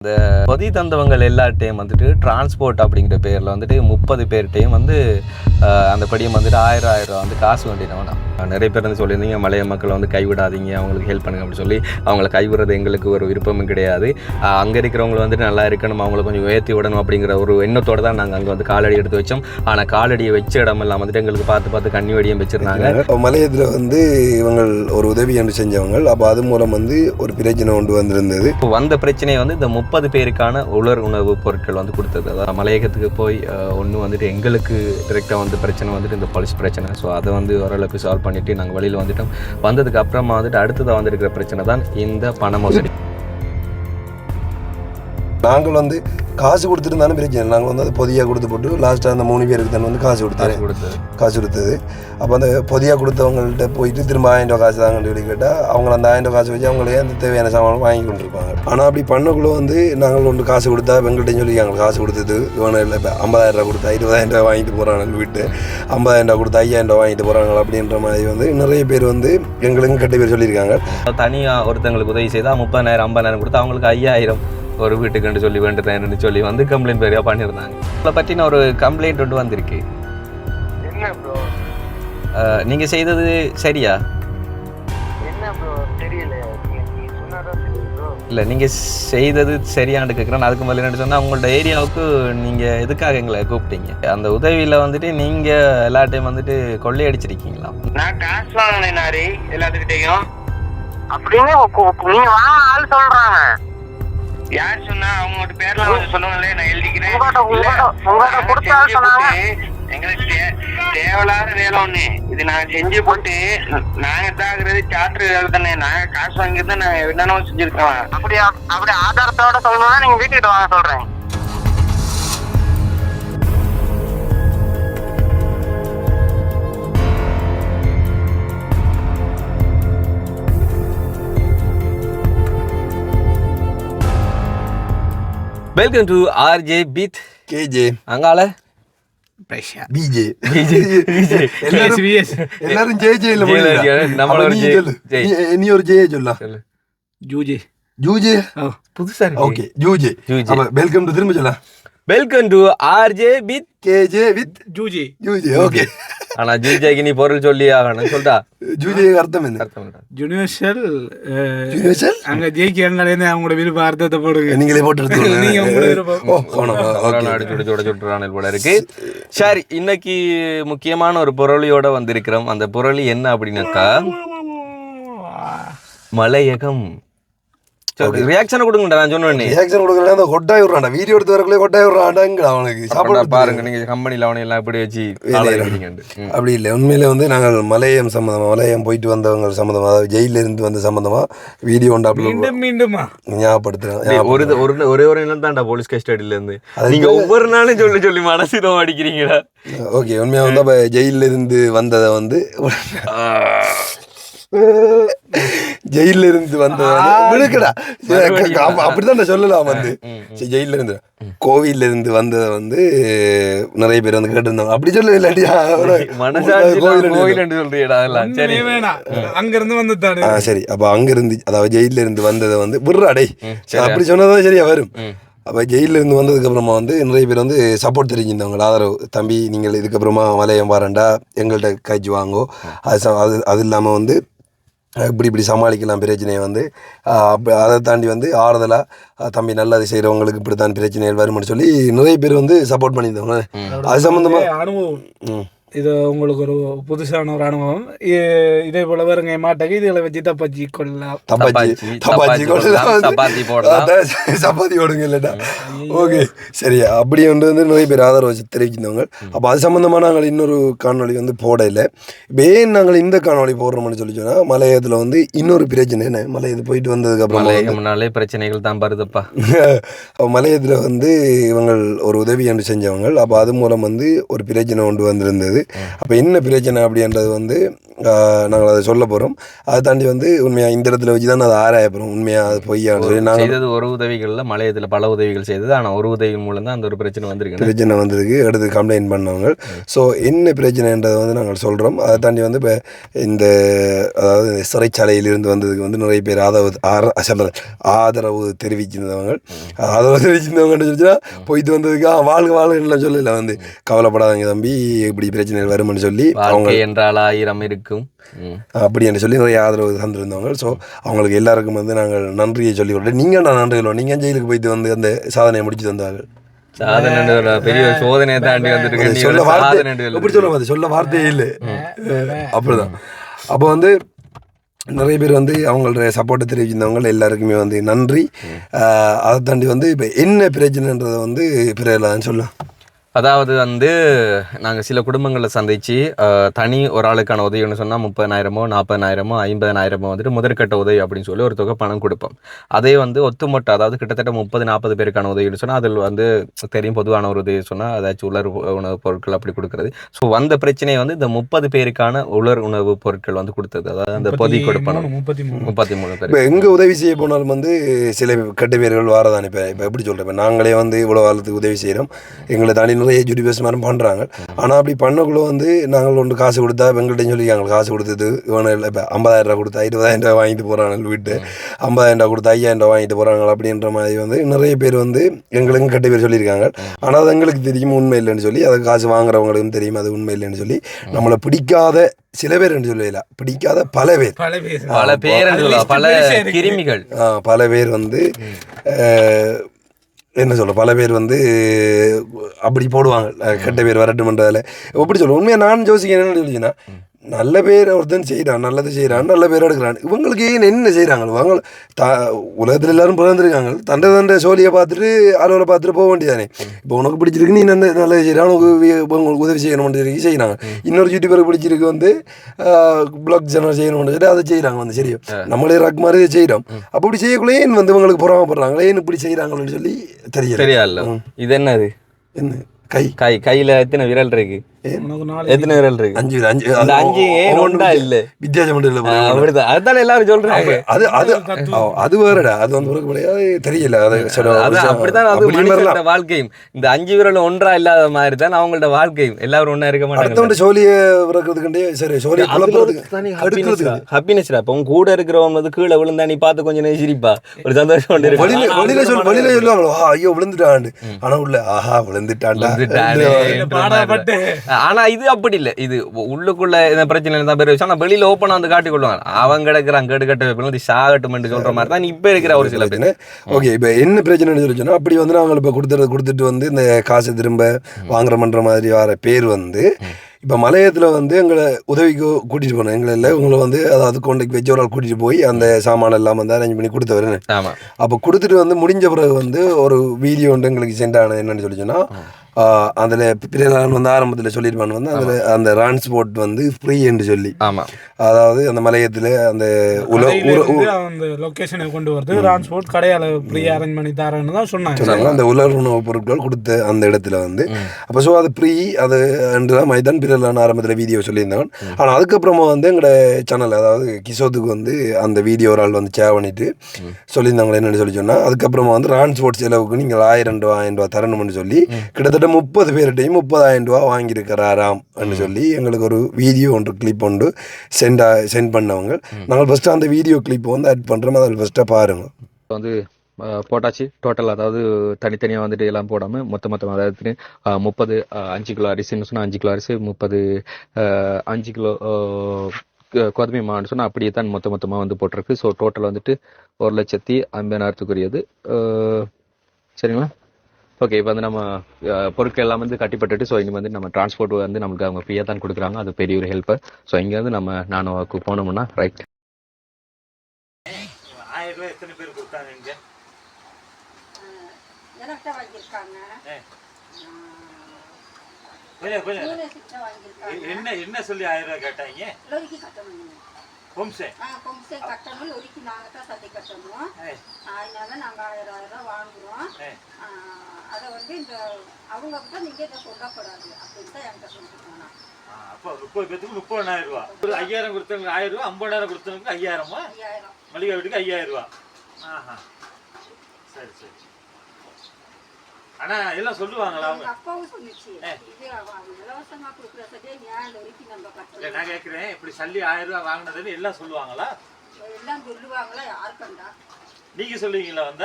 இந்த பொதி தந்தவங்கள் எல்லார்ட்டையும் வந்துட்டு டிரான்ஸ்போர்ட் அப்படிங்கிற பேரில் வந்துட்டு முப்பது பேர்கிட்டையும் வந்து அந்த படியும் வந்துட்டு ஆயிரம் ஆயிரம் ரூபா வந்து காசு வேண்டினவனா நிறைய பேர் வந்து சொல்லியிருந்தீங்க மலைய மக்களை வந்து கைவிடாதீங்க அவங்களுக்கு ஹெல்ப் பண்ணுங்க அப்படின்னு சொல்லி. அவங்கள கைவிடுறது எங்களுக்கு ஒரு விருப்பமும் கிடையாது. அங்கே இருக்கிறவங்க வந்துட்டு நல்லா இருக்கணும் அவங்கள கொஞ்சம் உயர்த்தி விடணும் அப்படிங்கிற ஒரு எண்ணத்தோடு தான் நாங்கள் அங்கே வந்து காலடி எடுத்து வச்சோம். ஆனால் காலடியை வச்ச இடமெல்லாம் வந்துட்டு எங்களுக்கு பார்த்து பார்த்து கண்ணி வெடியும் வச்சிருந்தாங்க. மலையத்தில் வந்து இவங்க ஒரு உதவி என்று செஞ்சவங்க அப்போ அது மூலம் வந்து ஒரு பிரச்சனை கொண்டு வந்திருந்தது. இப்போ வந்த பிரச்சனையை வந்து இந்த முப்பது பேருக்கான உலர் உணவு பொருட்கள் வந்து கொடுத்தது. அதாவது மலையகத்துக்கு போய் ஒன்று வந்துட்டு எங்களுக்கு டிரெக்டாக வந்து பிரச்சனை வந்துட்டு இந்த போலீஸ் பிரச்சனை. ஸோ அதை வந்து ஓரளவுக்கு சால்வ் பண்ணிட்டு நாங்கள் வெளியில் வந்துட்டோம். வந்ததுக்கு அப்புறமா வந்துட்டு அடுத்ததாக வந்துருக்கிற பிரச்சனை தான் இந்த பண மோசடி. நாங்கள் வந்து காசு கொடுத்துருந்தாலும் பிரச்சனை. நாங்கள் வந்து அது பொதியாக கொடுத்து போட்டு லாஸ்ட்டாக அந்த மூணு பேருக்கு தான் வந்து காசு கொடுத்தாரு காசு கொடுத்தது. காசு கொடுத்தது. அப்போ அந்த பொதியாக கொடுத்தவங்கள்ட்ட போயிட்டு திரும்ப ஆயிரம் ரூபா காசு தாங்கன்னு சொல்லி கேட்டால் அவங்க அந்த ஆயிரம் ரூபா காசு வச்சு அவங்களே அந்த தேவையான சாமான் வாங்கி கொண்டிருப்பாங்க. ஆனால் அப்படி பண்ணக்குள்ள வந்து நாங்கள் ஒன்று காசு கொடுத்தா எங்கள்கிட்டையும் சொல்லி எங்களுக்கு காசு கொடுத்தது இவனை இல்லை இப்போ ஐம்பதாயிரம் ரூபா கொடுத்தா இருபதாயிரம் ரூபா வாங்கிட்டு போகிறாங்க வீட்டு ஐம்பதாயிரம் ரூபா கொடுத்தா ஐயாயிரம் ரூபா வாங்கிட்டு போகிறாங்க அப்படின்ற மாதிரி வந்து நிறைய பேர் வந்து எங்களுக்கும் கெட்ட பேர் சொல்லியிருக்காங்க. தனியாக ஒருத்தங்களுக்கு உதவி செய்தால் முப்பதாயிரம் ஐம்பதாயிரம் கொடுத்து அவங்களுக்கு ஐயாயிரம் ஒரு வீட்டுக்குன்னு சொல்லி வேண்டுறேன்னு சொல்லி வந்து கம்ப்ளைண்ட் பேரியாக பண்ணியிருந்தாங்க. இதை பற்றின ஒரு கம்ப்ளைண்ட் ஒன்று வந்திருக்கு. நீங்கள் செய்தது சரியா? இல்லை நீங்கள் செய்தது சரியானு கேட்குறேன் அதுக்கு முதல்ல என்ன சொன்னால் உங்களோட ஏரியாவுக்கு நீங்கள் எதுக்காக எங்களை கூப்பிட்டீங்க? அந்த உதவியில் வந்துட்டு நீங்கள் எல்லா டைம் வந்துட்டு கொள்ளையடிச்சிருக்கீங்களா? நான் காசு வாங்கினேன் நாரி எல்லாத்துக்கிட்டையும். அப்படின்னு நீங்க வாங்க ஆள் சொல்றாங்க யார் சொன்னா அவங்களோட பேர்லாம் வந்து சொல்லுவாங்களே நான் எழுதிக்கிறேன். எங்களுக்கு தேவையில்லாத வேலை ஒண்ணு. இது நாங்க செஞ்சு போட்டு நாங்க தாக்குறது சார்ட்டர் வேலை தானே. நாங்க காசு வாங்கிட்டு நாங்க என்னென்ன செஞ்சிருக்கோம். அப்படி அப்படி ஆதாரத்தோட சொல்லணும்னா நீங்க வீட்டுக்கிட்ட வாங்க சொல்றேன். வெல்கம் டு ஆர்ஜே பீத் கேஜே அங்கால பிஜே BJ. எல்லாரும் எல்லாரும் ஜே ஜே இல்ல ஜே ல இருக்கியா? நம்மள ஒரு நீ ஜே. சொல்லு ஜே. நீ- நீ ஒரு ஜே சொல்லலாம் சொல்லு ஜூஜி ஜூஜே புதுசா ஓகே ஜூஜே ஜூஜே. அப்ப வெல்கம் டு ஆனா ஜிஜேக்கு நீ பொருள் சொல்லி ஆகணும். சொல்லிட்டா ஜூஜே அர்த்தம் என்ன? அர்த்தம். யுனிவர்சல் யூனிவர்சல் அங்க ஜெயிக்கு அங்கே அவங்களோட விருப்ப அர்த்தத்தை போடுங்க. நீங்களே போட்டு எடுத்து போல இருக்கு. சரி இன்னைக்கு முக்கியமான ஒரு பொருளியோட வந்திருக்கிறோம். அந்த பொருள் என்ன அப்படின்னாக்கா மலையகம். ரியாக்ஷன் கொடுங்கடா நான் சொன்னேன் ரியாக்ஷன் கொடுக்கல அந்த கொட்டாய் விடுறான்டா வீடியோ எடுத்து வரக்குள்ளே கொட்டாய் அவனுக்கு சாப்பாடு பாருங்க நீங்க கம்பெனில அவனை எல்லாம் இப்படி வச்சு. அப்படி இல்லை உண்மையிலே வந்து நாங்கள் மலையம் சம்மந்தமாக மலையம் போயிட்டு வந்தவங்க சம்மந்தமாக அதாவது ஜெயில இருந்து வந்த சம்மந்தமாக வீடியோ ஒன்று மீண்டும் ஒரு ஒரு ஒரே ஒரு நிலம் தான்டா போலீஸ் கஸ்டடியில இருந்து நீங்க ஒவ்வொரு நாளும் சொல்லி சொல்லி மனசு நோவு அடிக்கிறீங்கடா ஓகே உண்மையாக வந்து அப்போ ஜெயிலில் இருந்து வந்ததை வந்து ஜெயில இருந்து வந்ததை வந்து. விடுக்கடா அப்படிதான் நான் சொல்லலாம் வந்து. சரி ஜெயில இருந்து கோவில்ல இருந்து வந்ததை வந்து நிறைய பேர் வந்து கேட்டிருந்தாங்க. அப்படி சொல்ல. இல்லாட்டியா அங்க இருந்து வந்துட்டாரு. சரி. அப்போ அங்கிருந்து அதாவது ஜெயில இருந்து வந்ததை வந்து விட்றா டேய். அப்படி சொன்னதான் சரியா வரும். அப்போ ஜெயிலில் இருந்து வந்ததுக்கு அப்புறமா வந்து நிறைய பேர் வந்து சப்போர்ட் தெரிஞ்சிருந்தவங்க ஆதரவு தம்பி நீங்கள் இதுக்கப்புறமா மலையம் வரண்டா எங்கள்கிட்ட காய்ச்சி வாங்கோ. அது அது அது இல்லாமல் வந்து இப்படி இப்படி சமாளிக்கலாம் பிரச்சனையை வந்து அதை தாண்டி வந்து ஆறுதலாக தம்பி நல்லது செய்கிறவங்களுக்கு இப்படி தான் பிரச்சனைகள் வரும்னு சொல்லி நிறைய பேர் வந்து சப்போர்ட் பண்ணியிருந்தவங்க அது சம்மந்தமாக அனுபவம். ம். இது உங்களுக்கு ஒரு புதுசான ஒரு அனுபவம். இதே போல வருங்க மாட்டேங்க இதுகளை வச்சு தப்பாச்சி கொள்ளலாம் தப்பாச்சி. சப்பாத்தி, தப்பாச்சி கொள்ளலாம். சப்பாத்தி போடலாம். சப்பாத்தி ஓடுங்க இல்லைடா ஓகே சரி அப்படி வந்து வந்து நிறைய பேர் ஆதரவு வச்சு தெரிவிக்கிறவங்க அப்போ அது சம்மந்தமாக நாங்கள் இன்னொரு காணொளி வந்து போடல. இப்போ ஏன் நாங்கள் இந்த காணொளி போடுறோம்னு சொல்லி சொன்னால் மலையத்தில் வந்து இன்னொரு பிரச்சனை என்ன? மலையத்து போயிட்டு வந்ததுக்கு அப்புறமா மலையகம் முன்னாலே பிரச்சனைகள் தான் வருதுப்பா. அப்போ மலையத்தில் வந்து இவங்க ஒரு உதவி என்று செஞ்சவங்க. அப்போ அது மூலம் வந்து ஒரு பிரச்சனை கொண்டு வந்திருந்தது. அப்போ என்ன பிரச்சனை அப்படின்றது வந்து நாங்கள் அதை சொல்ல போகிறோம் அதை தாண்டி வந்து உண்மையாக இந்த இடத்துல வச்சு தான் அதை ஆராய போகிறோம் உண்மையாக அது பொய்யான்னு சொல்லி நாங்கள் செய்தது ஒரு உதவிகள்ல மலையத்துல பல உதவிகள் செய்தது. ஆனா ஒரு உதவி மூலம் தான் அந்த ஒரு பிரச்சனை வந்திருக்கு பிரச்சனை வந்ததுக்கு எடுத்து கம்ப்ளைண்ட் பண்ணவங்க. ஸோ என்ன பிரச்சனைன்றதை வந்து நாங்கள் சொல்கிறோம் அதை தாண்டி வந்து இப்போ இந்த அதாவது இந்த சிறைச்சாலையிலிருந்து வந்ததுக்கு வந்து நிறைய பேர் ஆதரவு சொல்றது ஆதரவு தெரிவிச்சிருந்தவங்க. ஆதரவு தெரிவிச்சிருந்தவங்கன்னு சொல்லிச்சுன்னா போயிட்டு வந்ததுக்கு "ஆ, வாழ்க வாழ்கன்னு சொல்லல. வந்து கவலைப்படாதீங்க தம்பி. இப்படி பிரச்சனைகள் வரும்னு சொல்லி அவங்க என்றால் ஆயிரம் இருக்கும் ம். அப்படி என்று சொல்லி நிறைய ஆதரவு தந்திருந்தவங்க. ஸோ அவங்களுக்கு எல்லாருக்கும் வந்து நாங்கள் நன்றியை சொல்லி கொடுத்தோம் நீங்கள் நான் நன்றி சொல்லுவோம் நீங்கள் ஜெயிலுக்கு போயிட்டு வந்து அந்த சாதனையை முடிச்சு தந்தார்கள்? பெரிய சோதனையை தாண்டி சொல்ல வார்த்தை எப்படி சொல்ல அது சொல்ல வார்த்தையே இல்லை. அப்படிதான். அப்போ வந்து நிறைய பேர் வந்து அவங்களோட சப்போர்ட்டை தெரிவிச்சிருந்தவங்க எல்லாருக்குமே வந்து நன்றி. ஆஹ் அதை தாண்டி வந்து இப்போ என்ன பிரச்சனைன்றதை வந்து பிறகு சொல்லலாம். அதாவது வந்து நாங்கள் சில குடும்பங்களை சந்திச்சு அஹ், தனி ஒரு ஆளுக்கான உதவின்னு சொன்னால் முப்பதாயிரமோ நாற்பதாயிரமோ ஐம்பதாயிரமோ வந்துட்டு முதற்கட்ட உதவி அப்படின்னு சொல்லி ஒரு தொகை பணம் கொடுப்போம். அதே வந்து ஒத்துமொட்ட அதாவது கிட்டத்தட்ட முப்பது நாற்பது பேருக்கான உதவின்னு சொன்னால் அதில் வந்து தெரியும் பொதுவான ஒரு உதவி சொன்னால் ஏதாச்சும் உலர் உணவுப் பொருட்கள் அப்படி கொடுக்கறது. ஸோ வந்த பிரச்சனையை வந்து இந்த முப்பது பேருக்கான உலர் உணவுப் பொருட்கள் வந்து கொடுத்தது. அதாவது அந்த பொதி கொடுப்பணும் முப்பத்தி மூணு. முப்பத்தி மூணு பேர் இப்போ எங்கே உதவி செய்ய போனாலும் வந்து சில கெட்ட பேர்கள் வாரதான். இப்போ இப்போ எப்படி சொல்கிறேன் இப்போ நாங்களே வந்து இவ்வளோ காலத்துக்கு உதவி செய்கிறோம் எங்களை தாண்டி நிறைய ஜுடிபேஸ் மாதிரி பண்ணுறாங்க ஆனால் அப்படி பண்ணக்குள்ள வந்து நாங்கள் ஒன்று காசு கொடுத்தா எங்கள்கிட்ட சொல்லி எங்களுக்கு காசு கொடுத்தது இவனை இப்போ ஐம்பதாயிரம் ரூபா கொடுத்தா இருபதாயிரம் ரூபாய் வாங்கிட்டு போகிறாங்க வீட்டு. ஐம்பதாயிரம் ரூபா கொடுத்தா ஐயாயிரம் ரூபாய் வாங்கிட்டு போகிறாங்க அப்படின்ற மாதிரி வந்து நிறைய பேர் வந்து எங்களுக்கும் கெட்ட பேர் சொல்லியிருக்காங்க. ஆனால் அது எங்களுக்கு தெரியும் உண்மை இல்லைன்னு சொல்லி அதை காசு வாங்குறவங்களுக்கும் தெரியும் அது உண்மை இல்லைன்னு சொல்லி நம்மளை பிடிக்காத சில பேர் என்று சொல்லல பிடிக்காத பல பேர். பல பேர். பல. கிருமிகள். ஆ, பல பேர் வந்து என்ன சொல்ல பல பேர் வந்து அப்படி போடுவாங்க. கெட்ட பேர் வரட்டும்ன்றதில். எப்படி சொல்ல உண்மையாக நான் யோசிக்கிறேன் என்ன சொல்லிச்சுன்னா நல்ல பேர் ஒருத்தன் செய்கிறான் நல்லது செய்கிறான் நல்ல பேர் எடுக்கிறான். இவங்களுக்கு ஏன் என்ன செய்கிறாங்க அவங்க த உலகத்தில் எல்லாரும் பிறந்திருக்காங்க. தண்டை தண்டை சோழியை பார்த்துட்டு அலுவலை பார்த்துட்டு போக வேண்டியதானே. இப்போ உனக்கு பிடிச்சிருக்கு நீ நல்ல நல்லது செய்கிறான் உனக்கு உங்களுக்கு உதவி செய்யணும்னு செய்கிறாங்க இன்னொரு யூடியூபருக்கு பிடிச்சிருக்கு வந்து பிளாக் சேனல் செய்யணும்னு சொல்லி அதை செய்கிறாங்க வந்து சரியும் நம்மளே ரக் மாதிரி செய்கிறோம் அப்போ இப்படி செய்யக்குள்ளே ஏன் வந்து இவங்களுக்கு பொறாமப்படுறாங்களே ஏன் இப்படி செய்கிறாங்கன்னு சொல்லி தெரியல சரியா இது என்னது? என்ன? கை. கை கையில எத்தனை விரல் இருக்கு? உனக்கு நாலு எத்தனை விரல் இருக்கு? அஞ்சு அஞ்சு அந்த அஞ்சு ஏன் ஒவ்வொன்றும் ஒன்றா இல்ல? வித்தியாசம் மட்டும் இல்லை ஆ, அப்படிதான். அதுதான் எல்லாரும் சொல்றாங்க. அது அது அது வேறடா. அது வந்து கிடையாது தெரியல. அது சரி, அது சரி, அப்படித்தான் அது அப்படி மனுஷனோட வரலாம். வாழ்க்கையும். இந்த அஞ்சு விரல் ஒன்றா இல்லாத மாதிரி தான் அவங்களோட வாழ்க்கையும். எல்லாரும் ஒண்ணா இருக்க மாட்டாங்க. அடுத்தவன் சோழியை பிறக்கிறதுக்கண்டே சரி சோழியை குழப்பறதுக்கு ஹாப்பினஸ் இப்ப உங்க கூட இருக்கிறவன் வந்து கீழே விழுந்தா நீ பார்த்து கொஞ்சம் நேரம் சிரிப்பா ஒரு சந்தோஷம் கொண்டு இருக்கு. வழியில வழியில சொல் வழியில சொல்லுவாங்களோ ஐயோ ஆனா உள்ள ஆஹா விழுந்துட்டான்டா. விழுந்துட்டானே. பாடாப்பட்டு. ஆனா இது அப்படி இல்ல. இது உள்ளுக்குள்ள இந்த பிரச்சனை இருந்தா பேர் வச்சு ஆனா வெளியில ஓப்பனா வந்து காட்டி கொள்வாங்க. அவன் கிடக்குறான் கேடு கட்ட சாகட்டும் சொல்ற மாதிரி தான் இப்ப இருக்கிற ஒரு சில பேர். ஓகே இப்போ என்ன பிரச்சனைன்னு சொல்லி சொன்னா அப்படி வந்து நாங்கள் இப்போ கொடுத்துறது கொடுத்துட்டு வந்து இந்த காசு திரும்ப வாங்குறமன்ற மாதிரி வர பேர் வந்து இப்போ மலையத்தில் வந்து எங்களை உதவிக்கு கூட்டிகிட்டு போனோம் எங்களை இல்லை உங்களை வந்து அதாவது கொண்டைக்கு வச்சு ஒரு ஆள் கூட்டிகிட்டு போய் அந்த சாமான் எல்லாம் வந்து அரேஞ்ச் பண்ணி கொடுத்தவர் ஆமா. அப்போ கொடுத்துட்டு வந்து முடிஞ்ச பிறகு வந்து ஒரு வீடியோ ஒன்று எங்களுக்கு சென்ட் ஆனது என்னன்னு சொல்லி சொன்னால் அதில் பிரியலான் வந்து ஆரம்பத்தில் சொல்லியிருப்பான் வந்து அதில் அந்த டிரான்ஸ்போர்ட் வந்து ஃப்ரீ என்று சொல்லி. ஆமா. அதாவது அந்த மலையத்தில் அந்த உல அந்த லொகேஷனை கொண்டு வரது டிரான்ஸ்போர்ட் கடையால ஃப்ரீயா அரேஞ்ச் பண்ணி தரேன்னு தான் சொன்னாங்க. சொன்னாங்க. அந்த உலர் உணவுப் பொருட்கள் கொடுத்த அந்த இடத்துல வந்து. அப்போ ஸோ அது ஃப்ரீ அது என்று தான் மைதான் பிறலான ஆரம்பத்தில் வீடியோ சொல்லியிருந்தாங்க. ஆனால் அதுக்கப்புறமா வந்து எங்களோட சேனல் அதாவது கிஷோத்துக்கு வந்து அந்த வீடியோ ஒரு ஆள் வந்து சேவ் பண்ணிட்டு சொல்லியிருந்தாங்க என்னென்னு சொல்லி சொன்னால் அதுக்கப்புறமா வந்து டிரான்ஸ்போர்ட் செலவுக்கு நீங்கள் ஆயிரம் ரூபா ஆயிரம் ரூபா தரணும்னு சொல்லி கிட்டத்தட்ட முப்பது பேர்கிட்டையும் முப்பதாயிரம் ரூபா வாங்கியிருக்கிறாராம் என்று சொல்லி எங்களுக்கு ஒரு வீடியோ ஒன்று கிளிப் ஒன்று சென்ட் சென்ட் பண்ணவங்க. நாங்கள் ஃபஸ்ட்டு அந்த வீடியோ கிளிப் வந்து ஆட் பண்ணுறோம் அதில் ஃபஸ்ட்டாக பாருங்கள் வந்து போட்டாச்சு. டோட்டல் அதாவது தனித்தனியாக வந்துட்டு எல்லாம் போடாமல் மொத்த மொத்தம் அதாவது முப்பது அஞ்சு கிலோ அரிசின்னு சொன்னால் அஞ்சு கிலோ அரிசி முப்பது அஞ்சு கிலோ கோதுமை மாவுன்னு சொன்னால் அப்படியே தான் மொத்த மொத்தமாக வந்து போட்டிருக்கு. ஸோ டோட்டல் வந்துட்டு ஒரு லட்சத்தி ஐம்பதாயிரத்துக்குரியது. சரிங்களா? ஓகே இப்போ வந்து நம்ம பொருட்கள் எல்லாம் வந்து கட்டிப்பட்டுட்டு ஸோ இனி வந்து நம்ம டிரான்ஸ்போர்ட் வந்து நமக்கு அவங்க ஃப்ரீயாக தான் கொடுக்குறாங்க. அது பெரிய ஒரு ஹெல்ப்பர் ஸோ இங்கேருந்து நம்ம நானுக்கு போனோம்னா ரைட் ஆயிரம் ரூபாய் எத்தனை பேர் கொடுத்தாங்க இங்க? என்ன என்ன சொல்லி ஆயிரம் ரூபாய் கேட்டாங்க? ஆ கொம்சே கட்டணும் லொரிக்கு நாங்கள் தான் சதி கட்டணும். அதனால நாங்கள் ஆயிரம் ஆயிரம் ரூபா. ஆ, அதை வந்து இந்த அவங்க கிட்ட நீங்க இதை சொல்லக்கூடாது அப்படின்னு தான் என்கிட்ட சொல்லிட்டு போனான் அப்போ முப்பது பேத்துக்கு முப்பதாயிரம் ரூபா. ஒரு ஐயாயிரம் கொடுத்தவங்க ஆயிரம் ரூபா ஐம்பதாயிரம் கொடுத்தவங்க ஐயாயிரமா? ஐயாயிரம். மளிகை வீட்டுக்கு ஐயாயிரம் ரூபா. ஆஹா. சரி சரி. ஆனா எல்லாம் சொல்லுவாங்களா அவங்க? அப்பாவும் சொன்னிச்சு. இது ஏன் நம்ம கட்டணும். நான் கேட்கிறேன் இப்படி சல்லி ஆயிரம் ரூபா வாங்கினதுன்னு எல்லாம் சொல்லுவாங்களா? எல்லாம் சொல்லுவாங்களா யார் கண்டா? நீங்க சொல்லுவீங்களா வந்த?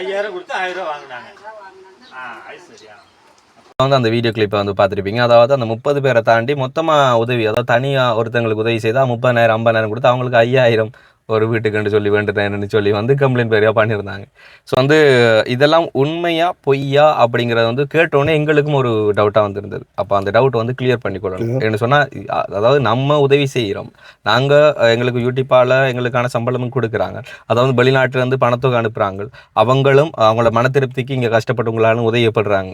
ஐயாயிரம் கொடுத்து ஆயிரம் ரூபா வாங்கினாங்க. வாங்கினாங்க. ஆ அது சரியா வந்து அந்த வீடியோ கிளிப்பை வந்து பார்த்துருப்பீங்க. அதாவது அந்த முப்பது பேரை தாண்டி மொத்தமாக உதவி அதாவது தனியாக ஒருத்தங்களுக்கு உதவி செய்தால் முப்பதாயிரம் ஐம்பதாயிரம் கொடுத்து அவங்களுக்கு ஐயாயிரம் ஒரு வீட்டுக்குன்னு சொல்லி வேண்டுறேன்னு சொல்லி வந்து கம்ப்ளைண்ட் பேரியாக பண்ணியிருந்தாங்க. ஸோ வந்து இதெல்லாம் உண்மையா பொய்யா அப்படிங்கிறத வந்து கேட்டோன்னே எங்களுக்கும் ஒரு டவுட்டாக வந்திருந்தது. அப்போ அந்த டவுட் வந்து கிளியர் பண்ணிக்கொள்ளணும். என்ன சொன்னால் அதாவது நம்ம உதவி செய்கிறோம் நாங்கள் எங்களுக்கு யூடியூப்பால் எங்களுக்கான சம்பளமும் கொடுக்குறாங்க. அதாவது வெளிநாட்டிலேருந்து பணத்தொகை அனுப்புகிறாங்க அவங்களும் அவங்களோட மன திருப்திக்கு இங்கே கஷ்டப்பட்டவங்களாலும் உதவிப்படுறாங்க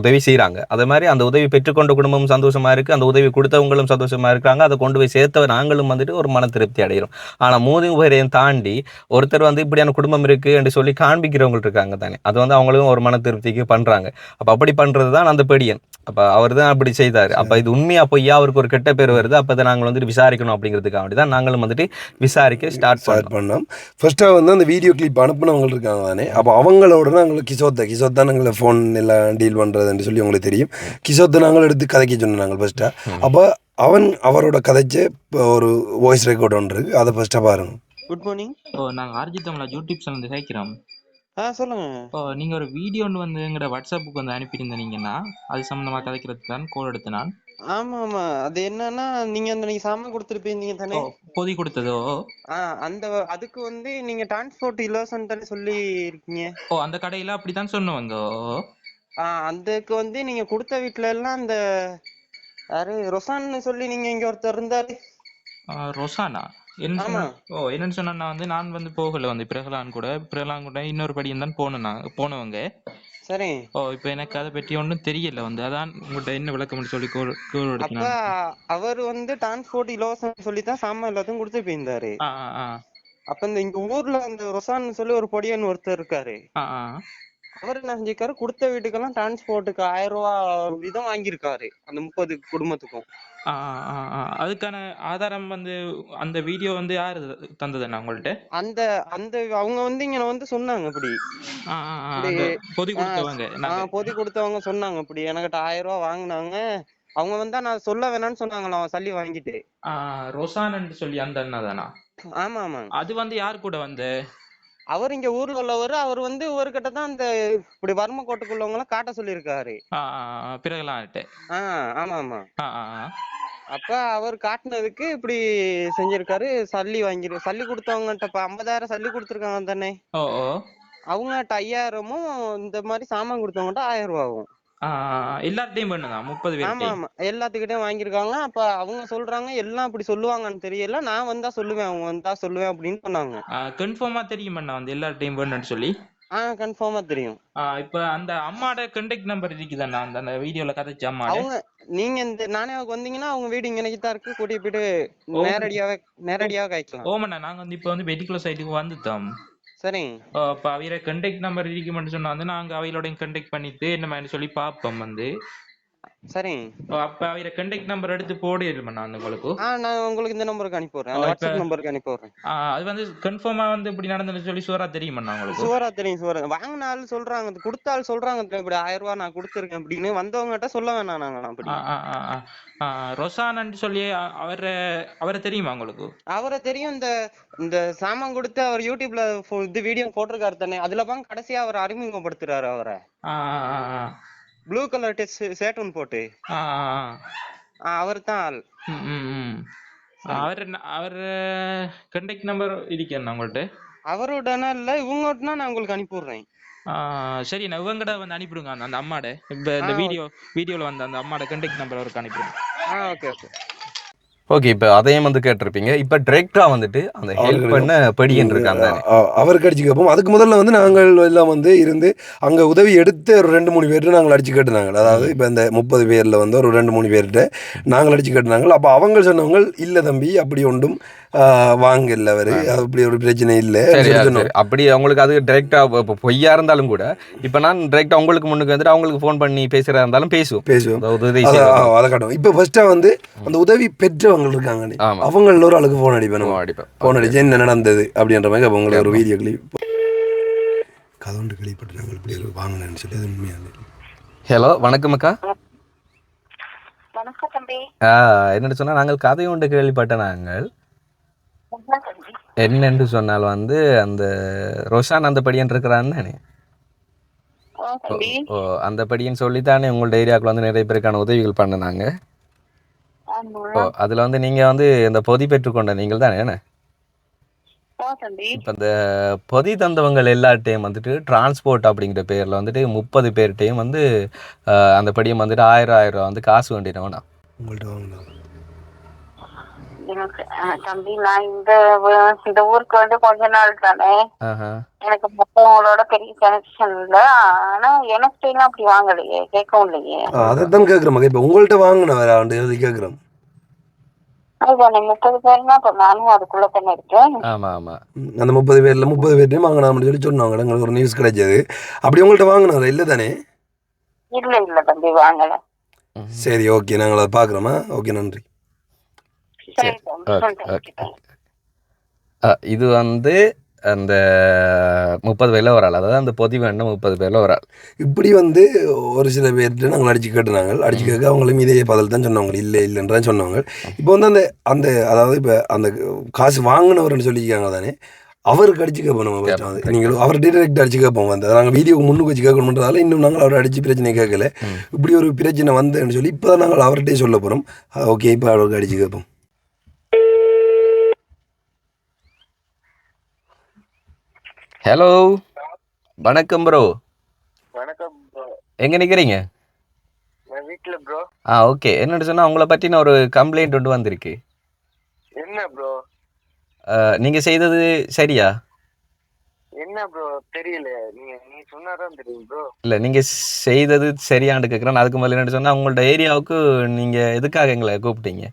உதவி செய்கிறாங்க அதே மாதிரி அந்த உதவி பெற்றுக்கொண்ட குடும்பமும் சந்தோஷமா இருக்குது அந்த உதவி கொடுத்தவங்களும் சந்தோஷமா இருக்காங்க. அதை கொண்டு போய் சேர்த்தவ நாங்களும் வந்துட்டு ஒரு மன திருப்தி அடைகிறோம் ஆனால் மூணு பேரையும் தாண்டி ஒருத்தர் வந்து இப்படியான குடும்பம் இருக்குது என்று சொல்லி காண்பிக்கிறவங்க இருக்காங்க தானே. அது வந்து அவங்களும் ஒரு மன திருப்திக்கு பண்ணுறாங்க அப்போ அப்படி பண்ணுறது தான் அந்த பெடியன். அப்போ அவர் தான் அப்படி செய்தார். அப்போ இது உண்மையா பொய்யா? அவருக்கு ஒரு கெட்ட பேர் வருது. அப்போ அதை நாங்கள் வந்துட்டு விசாரிக்கணும் அப்படிங்கிறதுக்காக வேண்டி தான் நாங்களும் வந்துட்டு விசாரிக்க ஸ்டார்ட் ஸ்டார்ட் பண்ணோம். பண்ணோம். ஃபர்ஸ்ட்டாக வந்து அந்த வீடியோ கிளிப் அனுப்புனவங்க இருக்காங்க தானே. அப்போ அவங்களோட நாங்கள் கிஷோத்தை கிஷோத் தான். நாங்கள் ஃபோன் எல்லாம் டீல் பண்ணுறதுன்னு சொல்லி உங்களுக்கு தெரியும். கிஷோத்தை நாங்கள் எடுத்து கதைக்க சொன்னோம் நாங்கள் ஃபர்ஸ்ட்டாக அப்போ அவன் அவரோட கதைச்ச இப்போ ஒரு வாய்ஸ் ரெக்கார்ட் ஒன்று இருக்குது அதை ஃபர்ஸ்ட்டாக பாருங்க. குட் மார்னிங் ஓ நாங்கள் ஆர்ஜி தமிழா யூடியூப் சேனல் சேர்க்கிறோம் ஆ சொல்லுங்க. ஓ நீங்கள் ஒரு வீடியோ ஒன்று வந்து எங்களோட வாட்ஸ்அப்புக்கு வந்து அனுப்பியிருந்தீங்கன்னா அது சம்மந்தமாக கதைக்கிறதுக்கு தான் கோல் எடுத்து நான். ஆமா ஆமா. அது என்னன்னா நீங்க அந்த நீங்க சாமான் கொடுத்துருப்பீங்க தானே? பொதி கொடுத்ததோ? அந்த அதுக்கு வந்து நீங்க டிரான்ஸ்போர்ட் இலவசம் தானே சொல்லி இருக்கீங்க ஓ அந்த கடையில் அப்படி தான் சொன்னவங்க. ஓ ஆ அதுக்கு வந்து நீங்க கொடுத்த வீட்ல எல்லாம் அந்த யாரு ரொசான்னு சொல்லி நீங்க இங்க ஒருத்தர் இருந்தாரு. ரொசானா? என்ன. சொன்ன ஓ என்னன்னு சொன்னா வந்து நான் வந்து போகல வந்து பிரகலான் கூட. பிரகலான் கூட இன்னொரு படியும் தான் போனேன் போனவங்க. சரி. ஓ இப்போ எனக்கு அதை பற்றி ஒன்றும் தெரியல வந்து. அதான் உங்கள்கிட்ட என்ன விளக்கம் சொல்லி அப்ப அவர் வந்து டிரான்ஸ்போர்ட் இலவசம் சொல்லி தான் சாமான் எல்லாத்தையும் கொடுத்து போயிருந்தாரு. அப்ப இந்த இங்க ஊர்ல அந்த ரொசான்னு சொல்லி ஒரு பொடியன் ஒருத்தர் இருக்காரு. அவர் என்ன செஞ்சிருக்காரு கொடுத்த வீட்டுக்கெல்லாம் டிரான்ஸ்போர்ட்டுக்கு ஆயிரம் ரூபாய் வீதம் வாங்கியிருக்காரு அந்த முப்பது குடும்பத்துக்கும். அதுக்கான ஆதாரம் வந்து அந்த வீடியோ வந்து யாரு தந்ததுண்ணா உங்கள்ட்ட? அந்த அந்த அவங்க வந்து இங்க வந்து சொன்னாங்க இப்படி. பொதி கொடுத்தவங்க பொதி கொடுத்தவங்க சொன்னாங்க இப்படி. எனக்கிட்ட ஆயிரம் ரூபாய் வாங்குனாங்க. அவங்க வந்தா நான் சொல்ல வேணாம்னு சொன்னாங்களாம் சல்லி வாங்கிட்டு. ஆ ரொசானன்னு சொல்லி அந்த அண்ணா தானா? ஆமா ஆமா அது வந்து யார் கூட வந்து? அவர் இங்க ஊர்ல உள்ளவர் அவர் வந்து இவர்கிட்ட தான் அந்த இப்படி வர்ம கோட்டுக்குள்ளவங்க எல்லாம் காட்ட சொல்லியிருக்காரு. ஆ ஆ, ஆ, பிறகுலான்ட்டு ஆ ஆமா ஆமா. அப்ப அவர் காட்டுனதுக்கு இப்படி செஞ்சிருக்காரு சல்லி வாங்கிரு சல்லி கொடுத்தவங்ககிட்ட இப்ப ஐம்பதாயிரம் சல்லி கொடுத்துருக்காங்க தானே. அவங்ககிட்ட ஐயாயிரமும் இந்த மாதிரி சாமான் கொடுத்தவங்ககிட்ட ஆயிரம் ரூபாவும். எல்லார்ட்டையும் பண்ணுதான் முப்பது ஆமா பேர்ட்டையும் ஆமா. எல்லாத்துக்கிட்டையும் வாங்கியிருக்காங்க. அப்ப அவங்க சொல்றாங்க எல்லாம் அப்படி சொல்லுவாங்கன்னு தெரியல. நான் வந்தா சொல்லுவேன் அவங்க வந்தா சொல்லுவேன் அப்படின்னு சொன்னாங்க. கன்ஃபார்மா தெரியுமண்ணா வந்து எல்லார்ட்டையும் வேணும்னு சொல்லி? ஆ கன்ஃபார்மா தெரியும். இப்ப அந்த அம்மாட கண்டெக்ட் நம்பர் இருக்குதாண்ணா அந்த அந்த வீடியோல கதைச்ச அம்மாட அவங்க நீங்க இந்த நானேவுக்கு வந்தீங்கன்னா அவங்க வீடு இங்க தான் இருக்கு. கூட்டிட்டு போயிட்டு. நேரடியாவே நேரடியாவே காய்க்கலாம் ஓமண்ணா நாங்க வந்து இப்ப வந்து பெட்டிகுலர் சைட்டுக்கு வந்துட்டோம். சரி அப்ப அவையோட கண்டெக்ட் நம்பர் இருக்குமென்னு சொன்னா வந்து நாங்க அவையோட கண்டெக்ட் பண்ணிட்டு என்ன மாதிரி சொல்லி பார்ப்போம் வந்து. சரி அப்ப அவையோட கண்டெக்ட் நம்பர் எடுத்து போடிடுமண்ணா அந்த உங்களுக்கு? நான் உங்களுக்கு இந்த நம்பருக்கு அனுப்பி விடுறேன் வாட்ஸ்அப் நம்பருக்கு அனுப்பி விடுறேன் அது வந்து கன்ஃபார்மா வந்து இப்படி நடந்துன்னு சொல்லி சூரா தெரியுமண்ணா உங்களுக்கு? சுவரா தெரியும் சுவரா வாங்கின ஆள் சொல்றாங்க அது கொடுத்த ஆள் சொல்றாங்க "தம்பி, இப்படி ஆயிரம் ரூபாய் நான் கொடுத்துருக்கேன் அப்படின்னு வந்தவங்ககிட்ட சொல்ல வேணாம் நாங்க அப்படி. ரொசானன்னு சொல்லி அவரை அவரை தெரியுமா உங்களுக்கு? அவரை தெரியும். இந்த இந்த சாமான் கொடுத்து அவர் யூடியூப்ல இது வீடியோ போட்டிருக்காரு தானே. அதுல பாங்க கடைசியா அவர் அறிமுகப்படுத்துறாரு அவரை. ப்ளூ கலர் டெஸ்ட் போட்டு. ஆ, ஆ, ஆ. அவர் தான் ஆள். அவர் அவர் கண்டெக்ட் நம்பர் இருக்கேண்ணா உங்கள்ட்ட? அவரோடனா இல்ல இவங்ககிட்டனா நான் உங்களுக்கு அனுப்பி விடுறேன். சரி நான் இவங்கட வந்து அனுப்பிடுங்க அந்த அம்மாட இந்த வீடியோ வீடியோல வந்து அந்த அம்மாட கண்டெக்ட் நம்பர் அவருக்கு அனுப்பிடுங்க ஓகே ஓகே. ஓகே இப்போ அதையும் வந்து கேட்டிருப்பீங்க. இப்போ டிரெக்டா வந்துட்டு அந்த ஹெல்ப் பண்ண பெடியன் இருக்காங்க அவருக்கு அடிச்சு கேட்போம். அதுக்கு முதல்ல வந்து நாங்கள் எல்லாம் வந்து இருந்து அங்கே உதவி எடுத்து ஒரு ரெண்டு மூணு பேர்கிட்ட நாங்கள் அடிச்சு கேட்டுனாங்க. அதாவது இப்போ இந்த முப்பது பேரில் வந்து ஒரு ரெண்டு மூணு பேர்கிட்ட நாங்கள் அடிச்சு கேட்டுனாங்க. அப்போ அவங்க சொன்னவங்க இல்லை தம்பி அப்படி ஒன்றும் வாங்கல அவரு. அப்படி ஒரு பிரச்சனை இல்லை. அப்படி அவங்களுக்கு அது டைரெக்டாக இப்போ பொய்யா இருந்தாலும் கூட இப்போ நான் டைரெக்டாக உங்களுக்கு முன்னுக்கு வந்துட்டு அவங்களுக்கு ஃபோன் பண்ணி பேசுகிறதா இருந்தாலும் பேசுவோம். பேசுவோம். அந்த உதவி அத- காட்டும் இப்போ ஃபர்ஸ்ட்டாக வந்து அந்த உதவி பெற்றவங்க இருக்காங்க. ஆமா. அவங்க ஒரு ஆளுக்கு ஃபோன் அடிப்பேன் அடிப்பேன். ஃபோன் அடிச்சு என்ன நடந்தது அப்படின்ற மாதிரி அவங்களுக்கு ஒரு வீடியோ கிளிப் கதை ஒன்று கேள்விப்பட்டு நாங்கள் இப்படி ஒரு வாங்கினேன்னு சொல்லி அது உண்மையாக ஹலோ வணக்கம் அக்கா. வணக்கம் தம்பி. ஆ, என்னன்னு சொன்னால் நாங்கள் கதை ஒன்று கேள்விப்பட்ட நாங்கள் என்னென்று சொன்னால் வந்து அந்த ரோஷான் அந்த படியன் இருக்கிறான்னு தானே? ஓ அந்த படியன் சொல்லித்தானே உங்களோட ஏரியாவுக்குள்ள வந்து நிறைய பேருக்கான உதவிகள் பண்ணினாங்க? ஓ அதில் வந்து நீங்கள் வந்து இந்த பொதி பெற்றுக்கொண்ட நீங்கள் தானே என்ன? இப்போ இந்த பொதி தந்தவங்கள் எல்லாட்டையும் வந்துட்டு டிரான்ஸ்போர்ட் அப்படிங்கிற பேரில் வந்துட்டு முப்பது பேர்கிட்டையும் வந்து அந்த படியும் வந்துட்டு ஆயிரம் ஆயிரம் ரூபா வந்து காசு வேண்டினவனா உங்கள்கிட்ட வாங்கினோம் எனக்கு ஆ, தம்பி நான் இந்த ஊ- இந்த ஊருக்கு வந்து கொஞ்ச நாள் தானே. ஆஹா. எனக்கு மற்றவங்களோட பெரிய கனெக்ஷன் இல்ல. ஆனா எனக்கு எல்லாம் அப்படி வாங்கலையே கேட்கவும் இல்லையே. அதை தான் கேட்குறோம் மகா இப்போ உங்கள்கிட்ட வாங்கினவரா எழுதி கேட்குறோம் அதுதானே முப்பது பேர்னா இப்ப நானும் அதுக்குள்ள தானே இருக்கேன். ஆமாம் ஆமாம் அந்த முப்பது பேரில் முப்பது பேர்ட்டையும் வாங்கினாம்னு சொல்லி சொன்னாங்க. எங்களுக்கு ஒரு நியூஸ் கிடைச்சது. அப்படி உங்கள்கிட்ட வாங்கினவரா இல்லை தானே? இல்ல இல்ல தம்பி வாங்கல. சரி ஓகே நாங்கள் அதை பார்க்குறோமா? ஓகே நன்றி. இது வந்து அந்த முப்பது பேரில் ஒரு ஆள். அதாவது அந்த பொதி வேண்ட முப்பது பேரில் ஒரு ஆள். இப்படி வந்து ஒரு சில பேர்கிட்ட நாங்கள் அடிச்சு கேட்டுனாங்க. அடிச்சு கேட்க அவங்களும் இதே பதில் தான் சொன்னவங்க இல்லை இல்லைன்றதான் சொன்னவங்க இப்போ வந்து அந்த அந்த அதாவது இப்போ அந்த காசு வாங்கினவர்னு சொல்லியிருக்காங்க தானே அவருக்கு அடிச்சு கேட்போம் நம்ம first வந்து. நீங்கள் அவர் டைரக்ட் அடிச்சு கேட்போம் வந்து. நாங்கள் வீடியோக்கு முன்னுக்கு வச்சு கேட்கணுன்றதால இன்னும் நாங்கள் அவரை அடிச்சு பிரச்சனை கேட்கல. இப்படி ஒரு பிரச்சனை வந்தேன்னு சொல்லி இப்போ தான் நாங்கள் அவர்கிட்டயே சொல்ல போகிறோம் ஓகே இப்போ அவருக்கு அடிச்சு கேட்போம். ஹலோ வணக்கம் ப்ரோ வணக்கம் ப்ரோ எங்கே நிற்கிறீங்க நான் வீட்டுல ப்ரோ ஆ ஓகே என்னன்னு சொன்னால் உங்களை பற்றின ஒரு கம்ப்ளைண்ட் ஒன்று வந்திருக்கு. என்ன ப்ரோ நீங்கள் செய்தது சரியா? என்ன ப்ரோ தெரியல. நீங்க நீங்க சொன்னாதான் தெரியும் ப்ரோ இல்லை நீங்கள் செய்தது சரியான்னு கேட்குறேன் அதுக்கு முதல்ல என்னன்னு சொன்னால் உங்களோட ஏரியாவுக்கு நீங்கள் எதுக்காக எங்களை கூப்பிட்டீங்க?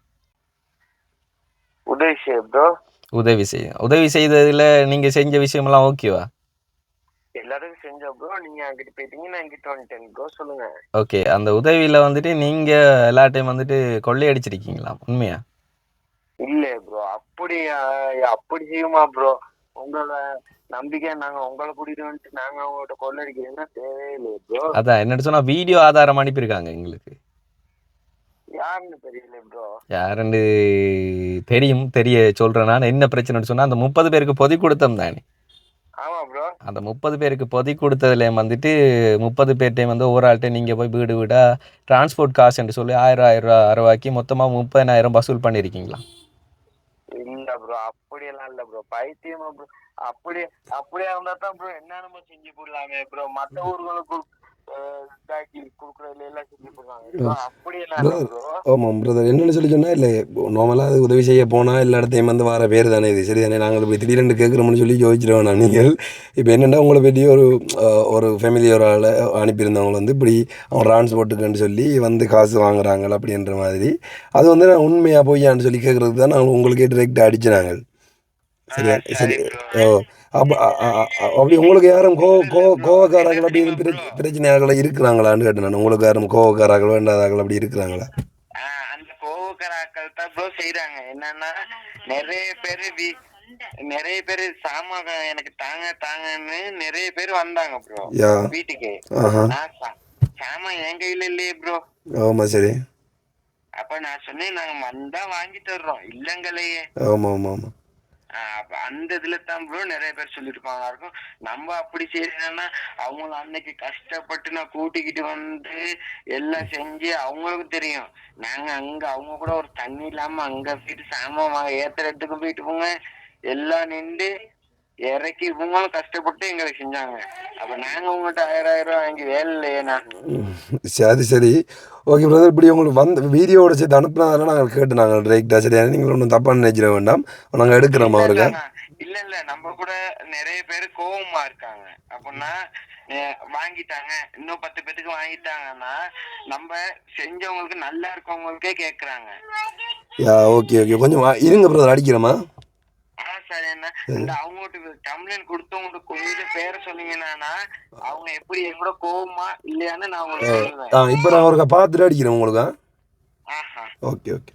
உதவி ப்ரோ உதவி செய்ய உதவி செய்ததில் நீங்கள் செஞ்ச விஷயமெல்லாம் ஓகேவா எல்லாருக்கும் செஞ்சோம் ப்ரோ நீங்க அங்கிட்டு போயிட்டீங்க நான் இங்கிட்டு வந்துட்டேன் ப்ரோ சொல்லுங்க. ஓகே அந்த உதவியில் வந்துட்டு நீங்கள் எல்லா டைம் வந்துட்டு கொள்ளையடிச்சிருக்கீங்களா? உண்மையா? இல்ல ப்ரோ அப்படி அப்படி செய்யுமா ப்ரோ உங்களோட நம்பிக்கை நாங்க உங்களை கூட்டிட்டு வந்துட்டு நாங்க அவங்கள்ட்ட கொள்ளடிக்கிறதுன்னா தேவையில்லை ப்ரோ அதான் என்னன்னு சொன்னால் வீடியோ ஆதாரம் அனுப்பியிருக்காங்க எங்களுக்கு. யாருன்னு தெரியும் தெரிய சொல்கிறேன் நான். என்ன பிரச்சனைன்னு சொன்னால் அந்த முப்பது பேருக்கு பொதி கொடுத்தோம் தானே. அந்த முப்பது பேருக்கு பொதி கொடுத்ததுல வந்துட்டு முப்பது பேர்ட்டையும் வந்து ஒரு ஆள்கிட்ட நீங்கள் போய் வீடு வீடாக டிரான்ஸ்போர்ட் காசுன்னு சொல்லி ஆயிரம் ஆயிரம் ரூபா அறுவாக்கி மொத்தமாக முப்பதாயிரம் வசூல் பண்ணியிருக்கீங்களா இல்ல ப்ரோ அப்படியெல்லாம் இல்ல ப்ரோ பைத்தியமா ப்ரோ அப்படி அப்படியே இருந்தா தான் ப்ரோ என்னென்னமோ செஞ்சு போடலாமே ப்ரோ மத்த ஊர்களுக்கு ஆமாம் பிரதர் என்னென்னு சொல்லி சொன்னால் இல்லை நார்மலாக அது உதவி செய்ய போனால் எல்லா இடத்தையும் வந்து வர பேர் தானே இது. சரி தானே நாங்கள் இப்போ திடீரென்று கேட்குறோம்னு சொல்லி யோசிச்சிருவோம் நான் நீங்கள். இப்போ என்னென்னா உங்களை பற்றி ஒரு ஒரு ஃபேமிலி ஒரு ஆளை அனுப்பியிருந்தவங்க வந்து இப்படி அவன் டிரான்ஸ்போர்ட்டுக்குன்னு சொல்லி வந்து காசு வாங்குறாங்க அப்படின்ற மாதிரி. அது வந்து நான் உண்மையாக பொய்யான்னு சொல்லி கேட்குறதுக்கு தான் நாங்கள் உங்களுக்கே டிரெக்டாக அடிச்சு நாங்கள் சரியா? சரி ஓ. அப்போ அப்படி உங்களுக்கு யாரும் கோ கோ கோவக்காரர்கள் அப்படி எதுவும் பிர பிரச்சனையார்கள் இருக்கிறாங்களான்னு கேட்டேன் நான். உங்களுக்கு யாரும் கோவக்காரர்கள் வேண்டாதார்கள் அப்படி இருக்கிறாங்களா? அந்த கோவக்கராக்கள் தான் ப்ரோ செய்யறாங்க என்னன்னா நிறைய பேரு வீ- நிறைய பேரு சாமான் எனக்கு தாங்க தாங்கன்னு நிறைய பேர் வந்தாங்க ப்ரோ வீட்டுக்கு. ஆஹா. நான் சா- சாமான் என் கையில இல்லையே ப்ரோ ஆமாம் சரி. அப்ப நான் சொன்னேன் நாங்க வந்தா வாங்கி தர்றோம். இல்லங்களையே. ஆமாம் ஆஹ் அப்ப அந்த இதுல தான் ப்ரோ நிறைய பேர் சொல்லிருப்பாங்க. இருக்கும் நம்ம அப்படி செய்யறதுன்னா அவங்கள அன்னைக்கு கஷ்டப்பட்டு நான் கூட்டிக்கிட்டு வந்து எல்லாம் செஞ்சு அவங்களுக்கும் தெரியும். நாங்க அங்க அவங்க கூட ஒரு தண்ணி இல்லாம அங்க போயிட்டு சாமான் வாங்க ஏத்துற இடத்துக்கும் போயிட்டு போங்க. எல்லாம் நின்று இறக்கி இவங்களும் கஷ்டப்பட்டு எங்களுக்கு செஞ்சாங்க. அப்ப நாங்க உங்கள்கிட்ட ஆயிரம் ஆயிரம் ரூபாய் வாங்கி வேலை இல்லையேண்ணா சரி சரி. ஓகே பிரதர் இப்படி உங்களுக்கு வந்து வீடியோவோட சேர்த்து அனுப்புனதால நாங்கள் கேட்டு நாங்கள் டிரெக்டாக சரியா நீங்கள் ஒன்றும் தப்பாக நினைச்சிட வேண்டாம். நாங்கள் எடுக்கிறோம் அவருக்கு இல்ல, இல்ல நம்ம கூட நிறைய பேர் கோவமா இருக்காங்க. அப்படின்னா வாங்கிட்டாங்க. இன்னும் பத்து பேத்துக்கு வாங்கிட்டாங்கன்னா நம்ம செஞ்சவங்களுக்கு நல்லா இருக்கவங்களுக்கே கேக்குறாங்க. ஓகே ஓகே கொஞ்சம் இருங்க பிரதர் அடிக்கிறோமா சார் என்ன? இந்த அவங்ககிட்ட கம்ப்ளைண்ட் கொடுத்தவங்க கொஞ்சம் பேரை சொன்னீங்கன்னா அவங்க எப்படி எங்கூட கோவமா இல்லையான்னு நான் உங்களுக்கு சொல்லுவேன் ஆ இப்போ நான் ஒரு பார்த்துட்டு அடிக்கிறேன் உங்களுக்கு ஆஹா. Okay okay.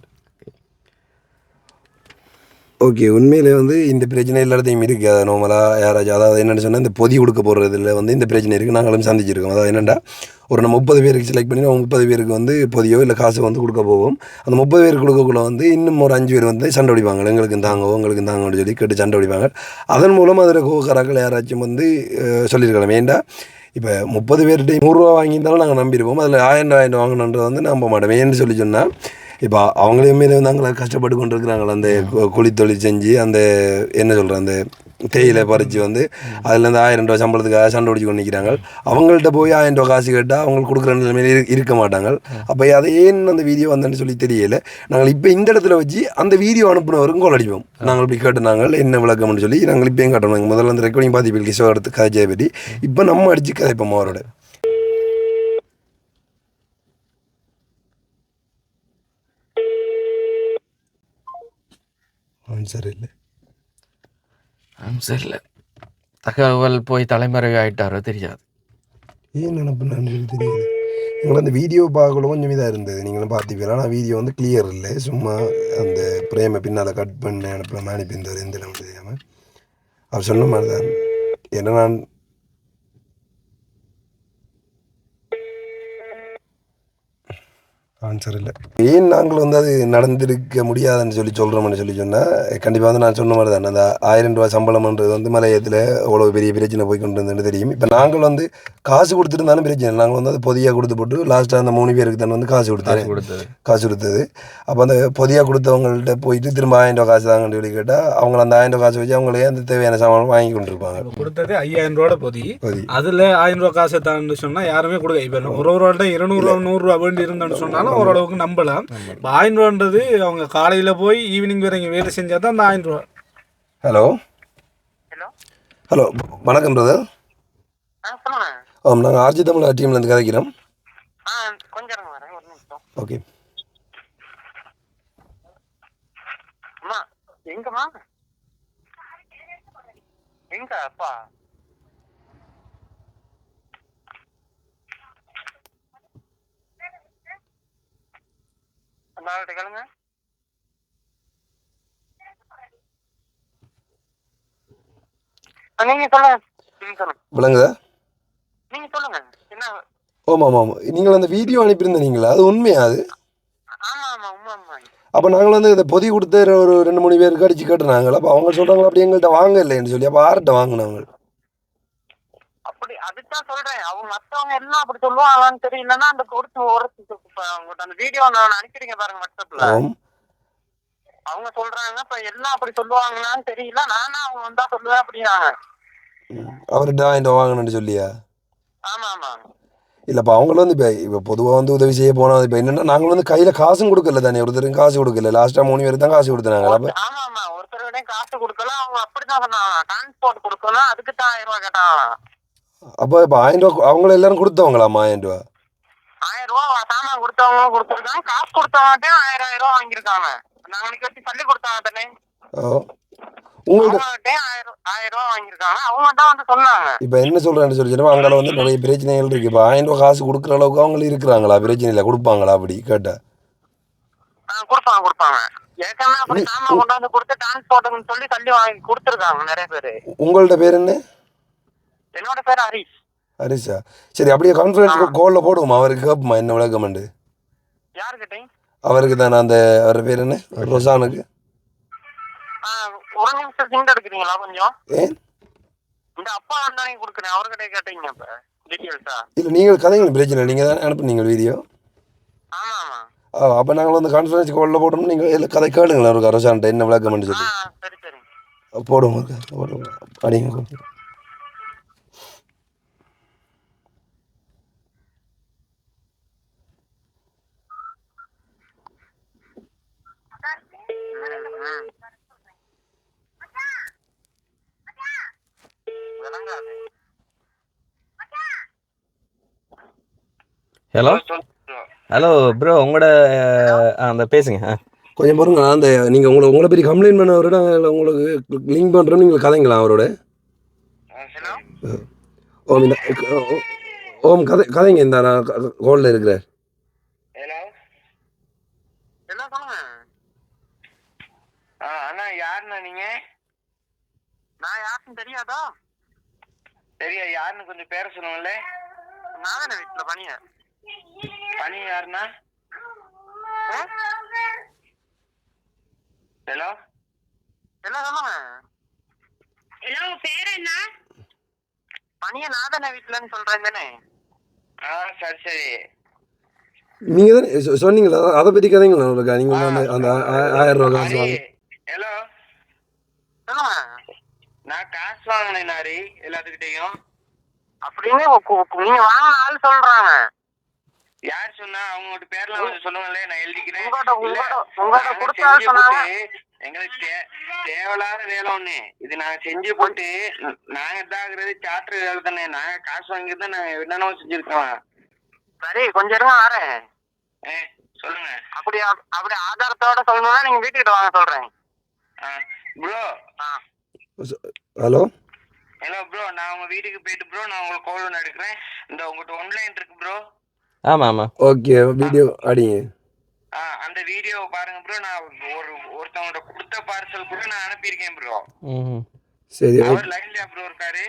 ஓகே உண்மையிலே வந்து இந்த பிரச்சனை எல்லா இடத்தையும் இருக்குது அது நார்மலாக யாராச்சும் அதாவது என்னென்னு சொன்னால் இந்த பொதி கொடுக்க போகிறதுல வந்து இந்த பிரச்சனை இருக்குது நாங்களும் சந்திச்சிருக்கோம். அதாவது என்னென்னா ஒரு நம்ம முப்பது பேருக்கு செலக்ட் பண்ணி நம்ம முப்பது பேருக்கு வந்து பொதியோ இல்லை காசு வந்து கொடுக்க போவோம். அந்த முப்பது பேருக்கு கொடுக்கக்குள்ள வந்து இன்னும் ஒரு அஞ்சு பேர் வந்து சண்டை அடிப்பாங்க எங்களுக்கு தாங்கோ உங்களுக்கு தாங்கன்னு சொல்லி கேட்டு சண்டை அடிப்பாங்க அதன் மூலம் அதில் கோக்கராக்கள் யாராச்சும் வந்து சொல்லியிருக்கலாம். ஏண்டா இப்போ முப்பது பேர்கிட்ட நூறுரூவா வாங்கியிருந்தாலும் நாங்கள் நம்பிடுவோம் அதில் ஆயிரம் ஆயிரம் வாங்கணுன்றது வந்து நம்ப மாட்டோம். ஏன்னு சொல்லி சொன்னால் இப்போ அவங்களையுமே வந்து நாங்கள கஷ்டப்பட்டு கொண்டு இருக்கிறாங்கள அந்த குழி குழித்தொழில் செஞ்சு அந்த என்ன சொல்கிற அந்த தேயிலை பறித்து வந்து அதுலேருந்து ஆயிரம் ரூபா சம்பளத்துக்காக சண்டை பிடிச்சி கொண்டு நிற்கிறாங்க அவங்கள்ட்ட போய் ஆயிரம் ரூபா காசு கேட்டால் அவங்களுக்கு கொடுக்குற நிலைமையில் இருக்க மாட்டாங்க. அப்போ அதை ஏன் அந்த வீடியோ வந்தேன்னு சொல்லி தெரியல. நாங்கள் இப்போ இந்த இடத்துல வச்சு அந்த வீடியோ அனுப்புனவருக்கும் கோல் அடிப்போம். நாங்கள் இப்படி கேட்டு நாங்கள் என்ன விளக்கம்னு சொல்லி நாங்கள் இப்பயும் காட்டணும். முதல்ல அந்த ரெக்கார்டிங் பாதிப்பில் இப்போ கிஷோர் எடுத்து கதைச்சதை பற்றி. இப்போ நம்ம அடித்து கதைப்போம் அவரோட. ஆன்சர் இல்லை. சரியில்லை தகவல் போய் தலைமறைவு ஆயிட்டாரோ தெரியாது. ஏன் நினப்புன்னு சொல்லி தெரியாது? எங்களை அந்த வீடியோ பார்க்கல கொஞ்சம் இதாக இருந்தது. நீங்களும் பார்த்துப்பீங்க ஆனால் வீடியோ வந்து கிளியர் இல்லை. சும்மா அந்த பிரேமை பின்னால் கட் பண்ண அனுப்பின அனுப்பியிருந்தார் எந்த இடம் தெரியாமல் அவர் சொன்ன மாதிரி தான் ஏன்னா நான் ஆன்சர் இல்லை. ஏன் நாங்கள் வந்து அது நடந்திருக்க முடியாதுன்னு சொல்லி சொல்கிறோம்னு சொல்லி சொன்னால் கண்டிப்பாக வந்து நான் சொன்ன மாதிரி தான் அந்த ஆயிரம் ரூபாய் சம்பளம்ன்றது வந்து மலையத்தில் அவ்வளோ பெரிய பிரச்சனை போய் கொண்டு வந்துன்னு தெரியும். இப்போ நாங்கள் வந்து காசு கொடுத்துருந்தாலும் பிரச்சனை. நாங்கள் வந்து அது பொதியாக கொடுத்து போட்டு லாஸ்ட்டாக அந்த மூணு பேருக்கு தானே வந்து காசு கொடுத்தாரு காசு கொடுத்தது. காசு கொடுத்தது. அப்போ அந்த பொதியாக கொடுத்தவங்கள்ட்ட போயிட்டு திரும்ப ஆயிரம் ரூபா காசு தாங்கன்னு சொல்லி கேட்டால் அவங்க அந்த ஆயிரம் ரூபா காசு வச்சு அவங்களே அந்த தேவையான சாமான் வாங்கி கொண்டிருப்பாங்க. கொடுத்தது ஐயாயிரம் ரூபாய் பொதி. பொதி. அதுல ஆயிரம் ரூபாய் காசை தான்னு சொன்னா யாருமே கொடுக்க இப்ப ஒரு ஒரு ஆள்கிட்ட இருநூறு ரூபா நூறு ரூபா வேண்டி இருந்தோம்னு சொன்னாலும் ஓரளவுக்கு நம்பலாம். இப்ப ஆயிரம் ரூபான்றது அவங்க காலையில போய் ஈவினிங் வேற இங்க வேலை செஞ்சா தான் அந்த ஆயிரம் ரூபா. ஹலோ ஹலோ ஹலோ வணக்கம் பிரதர் ஆமாம் நாங்கள் ஆர்ஜி தமிழ் டீம்லேருந்து கதைக்கிறோம். ஆ கொஞ்சம் இருங்க வரேன் ஒரு நிமிஷம். ஓகே அம்மா எங்கம்மா? எங்க அப்பா அந்த ஆள்கிட்ட கேளுங்க நீங்க சொல்லுங்க நீங்க சொல்லுங்க விளங்குதா நீங்க சொல்லுங்க என்ன ஆமாம் ஆமாம் நீங்கள் அந்த வீடியோ அனுப்பியிருந்தீங்களா அது உண்மையா அது? ஆமா ஆமா அம்மா அப்போ நாங்கள் வந்து இந்த பொதி கொடுத்து ஒரு ரெண்டு மூணு பேருக்கு அடிச்சு கேட்டுனாங்களா? அப்போ அவங்க சொல்கிறாங்களா அப்படி எங்கள்கிட்ட வாங்க இல்லைன்னு சொல்லி அப்போ யார்கிட்ட வாங்கினாங்க அப்படி அதுதான் சொல்றேன். அவங்க மத்தவங்க எல்லாம் அப்படி சொல்லுவாங்களான்னு தெரியலன்னா அந்த கொடுத்து ஒரு உங்கள்ட்ட அந்த வீடியோ நான் அனுப்பிடுங்க பாருங்க வாட்ஸ்அப்ல அவங்க சொல்றாங்க இப்ப எல்லாம் அப்படி சொல்லுவாங்களான்னு தெரியல. நானா அவங்க வந்தா சொல்லுவேன் அப்படின்னாங்க. அவர்கிட்ட வாங்கிட்டு வாங்கணும்னு சொல்லியா? ஆமா ஆமா. இல்லைப்பா அவங்களும் வந்து இப்போ இப்போ பொதுவாக வந்து உதவி செய்ய போனால் இப்போ என்னென்னா நாங்கள் வந்து கையில் காசும் கொடுக்கல தானே. ஒருத்தருக்கும் காசு கொடுக்கல. லாஸ்ட்டாக மூணு பேருக்கு தான் காசு கொடுத்தாங்க அப்போ ஆமா ஆமா. ஒருத்தர் காசு கொடுக்கல. அவங்க அப்படிதான் சொன்னாங்க டிரான்ஸ்போர்ட் கொடுக்கணும். அதுக்கு தான் ஆயிரம் கேட்டாங்க அப்போ இப்போ ஆயிரம் ரூபா அவங்கள எல்லாரும் கொடுத்தவங்களாம்மா ஆயிரம் ரூபா? ஆயிரம் ரூபாய் சாமான் கொடுத்தவங்களும் கொடுத்துருக்காங்க. காசு கொடுத்தவங்கட்டையும் ஆயிரம் ஆயிரம் ரூபாய் வாங்கியிருக்காங்க. நாளைக்கு வச்சு சொல்லி கொடுத்தாங்க தானே ஓ. உங்கள்கிட்ட ஆயிரம் ரூபாய் வாங்கியிருக்காங்க. அவங்க தான் வந்து சொன்னாங்க. இப்போ என்ன சொல்கிறேன்னு சொல்லி சொன்னா அங்கே வந்து நிறைய பிரச்சனைகள் இருக்குது இப்போ ஆயிரம் ரூபா காசு கொடுக்குற அளவுக்கு அவங்க இருக்கிறாங்களா? பிரச்சனை இல்லை கொடுப்பாங்களா அப்படி? கேட்டா. ஆ, கொடுப்பாங்க கொடுப்பாங்க. ஏற்கனவே அப்படி சாமான் கொண்டாந்து கொடுத்து டிரான்ஸ்போர்ட்டுன்னு சொல்லி தள்ளி வாங்கி கொடுத்துருக்காங்க நிறைய பேரு. உங்கள்ட்ட பேர் என்ன? என்னோட பேர் ஹரிஷ் ஹரிஷா சரி அப்படியே கான்ஃபரன்ஸ் காலில் போடுவோமா? அவருக்கு கேட்போமா என்ன விளக்கமெண்டு யாருக்கிட்டையும் அவருக்கு தானே அந்த அவர் பேர் என்ன? ரொசானுக்கு? ஆ, ஒரு நிமிஷம் சிண்ட் எடுக்கிறீங்களா கொஞ்சம்? ஏன் இந்த அப்பா வந்தானே கொடுக்குறேன். அவர்கிட்ட கேட்டீங்க இப்ப டீட்டெயில்ஸா இல்லை நீங்கள் கதைகள் பிரச்சனை இல்லை. நீங்கள் தானே அனுப்புனீங்க வீடியோ ஆமா ஆமா. அப்போ நாங்கள் வந்து கான்ஃபரன்ஸ் காலில் போட்டோம்னா நீங்கள் இல்லை கதை கேளுங்களேன் அவருக்கு ரொசான்ட்ட. என்ன விளக்கமெண்டு ஆ சொல்லி. சரி சரி. போடுவோம் போடுவோம். அடிங்க ஹலோ ஹலோ ப்ரோ உங்களோட அந்த பேசுங்க கொஞ்சம் பாருங்க அந்த நீங்கள் உங்களை உங்களை பற்றி கம்ப்ளைண்ட் பண்ணவரோட உங்களுக்கு லிங்க் பண்ணுறோம் நீங்கள் கதைங்களா அவரோட? ஹலோ ஓம் இந்த ஓம் கதை கதைங்க இந்த நான் கோலில் ஆ அண்ணா யாருண்ணா நீங்க? நான் யாருன்னு தெரியாதா? தெரியா யாருன்னு கொஞ்சம் பேர சொல்லுங்கல்ல நான் தானே வீட்டுல பணிய பணி யாருண்ணா? ஹலோ? சொல்லுங்க? ஹலோ பேர் என்ன? பணிய நான் தானே வீட்டுலன்னு சொல்றேன் தானே? ஆ சரி சரி. நீங்கள் தானே சொ- சொன்னீங்களா அதை பற்றி கதைங்களா உங்களுக்கு? நீங்கள் அந்த அந்த ஆயிரம் ரூபா காசு வாங்க. ஹலோ? சொல்லுங்க. நான் காசு வாங்கினேன் நாரி எல்லாத்துக்கிட்டையும். அப்படின்னு நீங்க வாங்கின ஆள் சொல்றாங்க. யார் சொன்னா? அவங்களோட பேர்லாம் கொஞ்சம் சொல்லுங்களே நான் எழுதிக்கிறேன். எங்களுக்கு தே- தேவையில்லாத வேலை ஒண்ணு. இது நாங்க செஞ்சு போட்டு நாங்க இதாகிறது சார்டர் வேலை தானே. நாங்க காசு வாங்கி தான் நாங்க என்னென்னவோ செஞ்சிருக்கோம் சரி கொஞ்சம் இருங்க வரேன் சொல்லுங்க. அப்படி அப்படி ஆதாரத்தோட சொல்லணும்னா நீங்க வீட்டுக்கிட்ட வாங்க சொல்றேன். Bro hello? ஹலோ ப்ரோ நான் உங்க வீட்டுக்கு போயிட்டு ப்ரோ நான் உங்களுக்கு கால் ஒன்று எடுக்கிறேன். இந்த உங்கள்கிட்ட ஒன்லைன் இருக்கு ப்ரோ ஆமாம் ஆமாம் ஓகே வீடியோ அடிங்க. ஆ அந்த வீடியோவை பாருங்க ப்ரோ நான் ஒரு ஒருத்தவங்கள்ட்ட கொடுத்த பார்சல் கூட நான் அனுப்பியிருக்கேன் ப்ரோ ம் சரி அவர் லைன்லயா ப்ரோ இருக்காரு?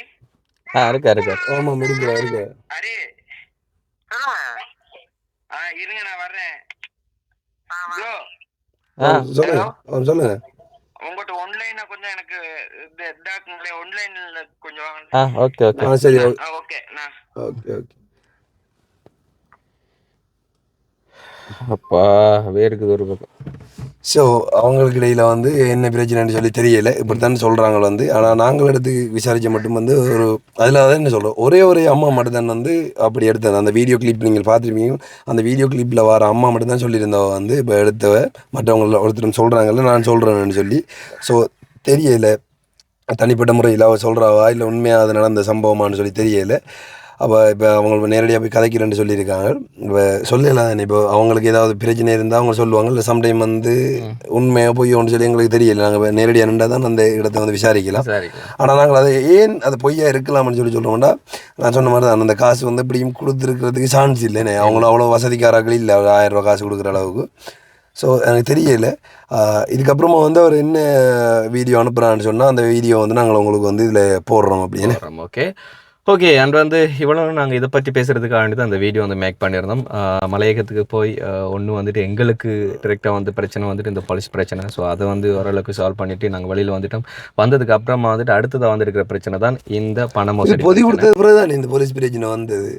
ஆ இருக்கா இருக்கா. ஆமாம் இருக்கிறேன் இருக்கேன் அரே. சொல்லுங்க ஆ இருங்க நான் வர்றேன். ப்ரோ ஆ சொல்லுங்க. ஆ சொல்லுங்க. உங்கள்கிட்ட ஒன்லைனை கொஞ்சம் எனக்கு இது இதாக்குங்களே. ஒன்லைன்ல கொஞ்சம் ஆ ஓகே ஓகே ஆ சரி ஓகே ஆ ஓகே நான். ஓகே ஓகே அப்பா வேறுக்குது ஒரு பக்கம். ஸோ அவங்களுக்கு இடையில் வந்து என்ன பிரச்சனைன்னு சொல்லி தெரியல. இப்படித்தான் சொல்கிறாங்க வந்து. ஆனால் நாங்கள் எடுத்து விசாரித்த மட்டும் வந்து ஒரு அதில் தான் என்ன சொல்கிறோம் ஒரே ஒரே அம்மா மட்டும்தான் வந்து அப்படி எடுத்தது. அந்த வீடியோ கிளிப் நீங்கள் பார்த்துருப்பீங்க. அந்த வீடியோ கிளிப்பில் வர அம்மா மட்டும்தான் சொல்லியிருந்தவ வந்து இப்போ எடுத்தவ மற்றவங்கள ஒருத்தரும் சொல்கிறாங்கல்ல நான் சொல்கிறேன்னு சொல்லி. ஸோ தெரியல. தனிப்பட்ட முறையில் அவள் சொல்கிறாவா இல்லை உண்மையாக அது நடந்த சம்பவமான்னு சொல்லி தெரியலை. அப்போ இப்போ அவங்க நேரடியாக போய் கதைக்கிறேன்னு சொல்லியிருக்காங்க. இப்போ சொல்லலாம் இப்போ அவங்களுக்கு ஏதாவது பிரச்சனை இருந்தால் அவங்க சொல்லுவாங்க இல்லை சம்டைம் வந்து உண்மையாக போய் ஒன்று சொல்லி எங்களுக்கு தெரியல. நாங்கள் நேரடியாக நின்றா தான் அந்த இடத்த வந்து விசாரிக்கலாம். சரி ஆனால் நாங்கள் அதை ஏன் அது பொய்யா இருக்கலாம்னு சொல்லி சொல்லுவோம்னா நான் சொன்ன மாதிரி தான் அந்த காசு வந்து இப்படியும் கொடுத்துருக்கிறதுக்கு சான்ஸ் இல்லைண்ணே அவங்களும் அவ்வளோ வசதிக்காரர்கள் இல்லை ஒரு ஆயிரம் ரூபா காசு கொடுக்குற அளவுக்கு. ஸோ எனக்கு தெரியல. இதுக்கப்புறமா வந்து அவர் என்ன வீடியோ அனுப்புகிறான்னு சொன்னால் அந்த வீடியோ வந்து நாங்கள் உங்களுக்கு வந்து இதில் போடுறோம் அப்படின்னு. ஓகே ஓகே அண்ட் வந்து இவ்வளோ நாங்கள் இதை பற்றி பேசுகிறதுக்காக வேண்டி தான் அந்த வீடியோ வந்து மேக் பண்ணியிருந்தோம். மலையகத்துக்கு போய் ஒன்று வந்துட்டு எங்களுக்கு டிரெக்டாக வந்து பிரச்சனை வந்துட்டு இந்த பாலிசி பிரச்சனை. ஸோ அதை வந்து ஓரளவுக்கு சால்வ் பண்ணிட்டு நாங்கள் வெளியில் வந்துட்டோம். வந்ததுக்கு அப்புறமா வந்துட்டு அடுத்ததாக வந்திருக்கிற பிரச்சனை தான் இந்த பண இது மோசடி பொதி. கொடுத்தது பிறகு தான் இந்த போலீஸ் பிரச்சனை வந்தது.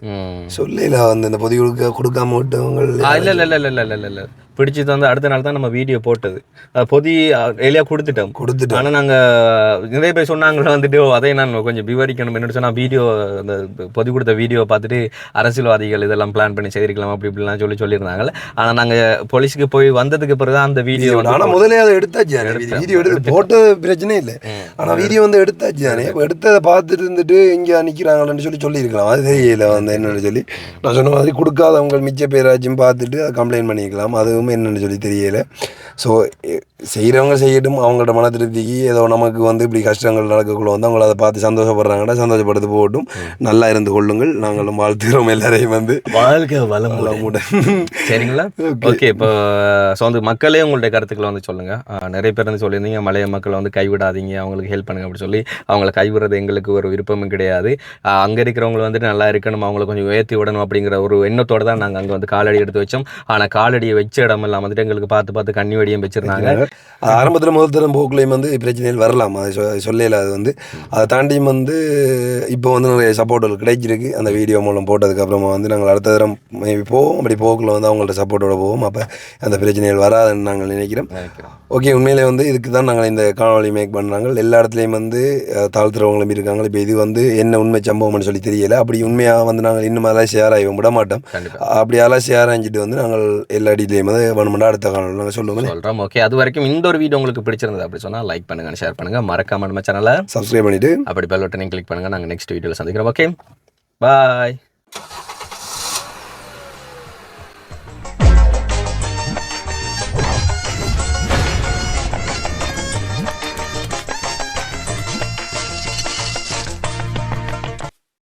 சொல்லல வந்து இந்த பொதி கொடுக்க கொடுக்காம விட்டவங்க இல்ல இல்ல இல்ல இல்ல இல்ல இல்ல. பிடிச்சி வந்து அடுத்த நாள் தான் நம்ம வீடியோ போட்டது. அது பொதி எலியா கொடுத்துட்டோம். கொடுத்துட்டோம். ஆனா நாங்க நிறைய பேர் சொன்னாங்களே வந்துட்டு "ஓ, அதை நான் கொஞ்சம் விவரிக்கணும். என்னன்னு சொன்னா வீடியோ அந்த பொதி கொடுத்த வீடியோ பார்த்துட்டு அரசியல்வாதிகள் இதெல்லாம் பிளான் பண்ணி செய்திருக்கலாம் அப்படி இப்படிலாம் சொல்லி சொல்லியிருந்தாங்கல்ல. ஆனா நாங்க போலீஸுக்கு போய் வந்ததுக்கு பிறகு தான் அந்த வீடியோ ஆனா முதல்ல அதை எடுத்தாச்சு. வீடியோ எடுத்து போட்டது பிரச்சனை இல்லை. ஆனா வீடியோ வந்து எடுத்தாச்சு தானே எடுத்ததை பார்த்துட்டு இருந்துட்டு இங்க நிக்கிறாங்கன்னு சொல்லி சொல்லியிருக்கலாம். அது தெரியல வந்து என்னன்னு சொல்லி. நான் சொன்ன மாதிரி கொடுக்காதவங்க மிச்ச பேராச்சும் பார்த்துட்டு அதை கம்ப்ளைண்ட் பண்ணிக்கலாம் அதுவும் என்னன்னு சொல்லி தெரியலை. ஸோ செய்கிறவங்க செய்யட்டும் அவங்களோட மன திருப்திக்கு ஏதோ நமக்கு வந்து இப்படி கஷ்டங்கள் நடக்கக்குள்ள வந்து அவங்கள அதை பார்த்து சந்தோஷப்படுறாங்கன்னா சந்தோஷப்படுத்து போகட்டும். நல்லா இருந்து கொள்ளுங்கள். நாங்களும் வாழ்த்துகிறோம் எல்லாரையும் வந்து. வாழ்க்கை வளம் வளமுடன். சரிங்களா? ஓகே இப்போ ஸோ வந்து மக்களே உங்களுடைய கருத்துக்களை வந்து சொல்லுங்க. ஆஹ் நிறைய பேர் வந்து சொல்லியிருந்தீங்க மலைய மக்களை வந்து கைவிடாதீங்க அவங்களுக்கு ஹெல்ப் பண்ணுங்க அப்படி சொல்லி. அவங்கள கைவிடுறது எங்களுக்கு ஒரு விருப்பமும் கிடையாது. அங்க இருக்கிறவங்க வந்துட்டு நல்லா இருக்கணும் அவங்கள கொஞ்சம் உயர்த்தி விடணும் அப்படிங்கிற ஒரு எண்ணத்தோட தான் நாங்கள் அங்கே வந்து காலடி எடுத்து வச்சோம். ஆனால் காலடியை வச்ச இடமெல்லாம் வந்துட்டு எங்களுக்கு பார்த்து பார்த்து கண்ணி வடியும் வச்சிருந்தாங்க. ஆரம்பத்தில் முதல் தரம் போக்குலையும் வந்து பிரச்சனைகள் வரலாம். அது சொல்லல அது வந்து அதை தாண்டியும் வந்து இப்போ வந்து நிறைய சப்போர்ட்டுகள் கிடைச்சிருக்கு. அந்த வீடியோ மூலம் போட்டதுக்கு அப்புறமா வந்து நாங்கள் அடுத்த தரம் மேபி போவோம். அப்படி போக்கில் வந்து அவங்கள்ட்ட சப்போர்ட்டோட போவோம். அப்போ அந்த பிரச்சனைகள் வராதுன்னு நாங்கள் நினைக்கிறோம். ஓகே உண்மையிலே வந்து இதுக்கு தான் நாங்கள் இந்த காணொளி மேக் பண்ணுறாங்க எல்லா இடத்துலையும் வந்து தாழ்த்துறவங்களும் இருக்காங்க. இப்போ இது வந்து என்ன உண்மை சம்பவம்னு சொல்லி தெரியல. அப்படி உண்மையாக வந்து நாங்கள் இன்னும் அதெல்லாம் ஷேர் ஆகி விட மாட்டோம். அப்படி அதெல்லாம் ஷேர் ஆகிட்டு வந்து நாங்கள் எல்லா இடத்துலையும் வந்து வேணுமெண்டா அடுத்த காணொலி நாங்கள் சொல்லுவோம். சொல்கிறோம் ஓகே அது வரைக்கும் இந்த ஒரு வீடியோ உங்களுக்கு பிடிச்சிருந்தது அப்படி சொன்னால் லைக் பண்ணுங்க ஷேர் பண்ணுங்க. மறக்காம நம்ம சேனலை சப்ஸ்கிரைப் பண்ணிவிட்டு அப்படி பெல் பட்டனையும் கிளிக் பண்ணுங்க. நாங்கள் நெக்ஸ்ட் வீடியோவில் சந்திக்கிறோம். Okay bye